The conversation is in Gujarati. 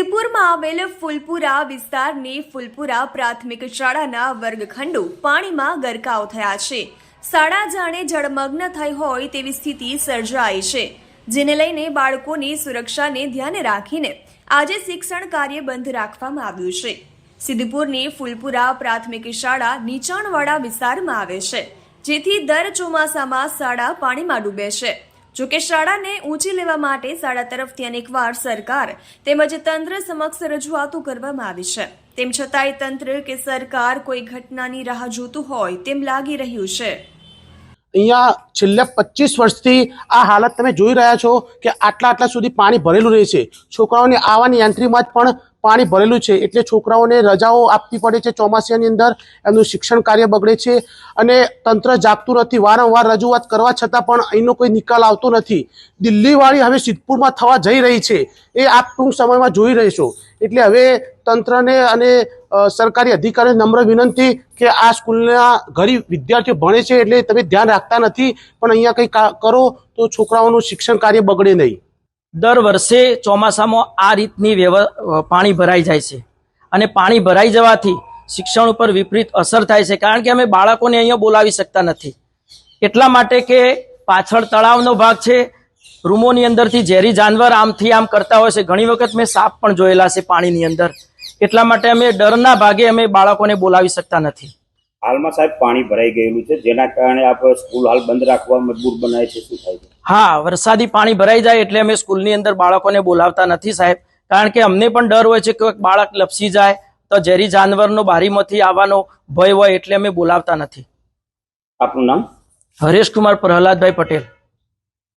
સિદ્ધપુરમાં આવેલ ફૂલપુરા વિસ્તારની ફૂલપુરા પ્રાથમિક શાળાના વર્ગખંડો પાણીમાં ગરકાવ થયા છે. શાળા જાણે જળમગ્ન થઈ હોય તેવી સ્થિતિ સર્જાઈ છે. જેને લઈને બાળકોની સુરક્ષાને ધ્યાને રાખીને આજે શિક્ષણ કાર્ય બંધ રાખવામાં આવ્યું છે. સિદ્ધપુરની ફૂલપુરા પ્રાથમિક શાળા નીચાણવાળા વિસ્તારમાં આવે છે, જેથી દર ચોમાસામાં શાળા પાણીમાં ડૂબે છે. જોકે શાળાને ઊંચી લેવા માટે શાળા તરફથી અનેકવાર સરકાર તેમજ તંત્ર સમક્ષ રજૂઆતો કરવામાં આવી છે. તેમ છતાંય તંત્ર કે સરકાર કોઈ ઘટનાની રાહ જોતું હોય તેમ લાગી રહ્યું છે. અહીંયા છેલ્લા પચીસ વર્ષથી આ હાલત તમે જોઈ રહ્યા છો કે આટલા આટલા સુધી પાણી ભરેલું રહે છે. છોકરાઓને આવવાની એન્ટ્રીમાં જ પણ પાણી ભરેલું છે એટલે છોકરાઓને રજાઓ આપવી પડે છે ચોમાસાની અંદર, એમનું શિક્ષણ કાર્ય બગડે છે અને તંત્ર જાગતું નથી. વારંવાર રજૂઆત કરવા છતાં પણ અહીંનો કોઈ નિકાલ આવતો નથી. દિલ્હીવાળી હવે સિદ્ધપુરમાં થવા જઈ રહી છે. એ આપ ટૂંક સમયમાં જોઈ રહીશો. એટલે હવે તંત્રને અને સરકારી અધિકારીને નમ્ર વિનંતી કે આ સ્કૂલના ગરીબ વિદ્યાર્થીઓ ભણે છે એટલે તમે ધ્યાન રાખતા નથી. પણ અહીંયા કંઈ કરો તો છોકરાઓનું શિક્ષણ કાર્ય બગડે નહીં. દર વર્ષે ચોમાસામાં આ રીતની વ્યવ પાણી ભરાઈ જાય છે. અને પાણી ભરાઈ જવાથી શિક્ષણ ઉપર વિપરીત અસર થાય છે. કારણ કે અમે બાળકોને અહીંયા બોલાવી શકતા નથી. એટલા માટે કે પાછળ તળાવનો ભાગ છે. રૂમોની અંદરથી ઝેરી જાનવર આમથી આમ કરતા હોય છે. ઘણી વખત મેં સાપ પણ જોયેલા છે પાણીની અંદર. એટલા માટે અમે ડરના ભાગે અમે બાળકોને બોલાવી શકતા નથી. હાલમાં સાહેબ પાણી ભરાઈ ગયેલું છે. જેના કારણે આપણે સ્કૂલ હાલ બંધ રાખવા મજબૂર બનાવે છે શું હા વરસાદી પાણી ભરાઈ જાય એટલે અમે સ્કૂલની અંદર બાળકોને બોલાવતા નથી સાહેબ. કારણ કે અમને પણ ડર હોય છે કે બાળક લપસી જાય તો ઝેરી જાનવરનો બારીમાંથી આવવાનો ભય હોય એટલે અમે બોલાવતા નથી. આપનું નામ? હરેશ કુમાર પ્રહલાદભાઈ પટેલ.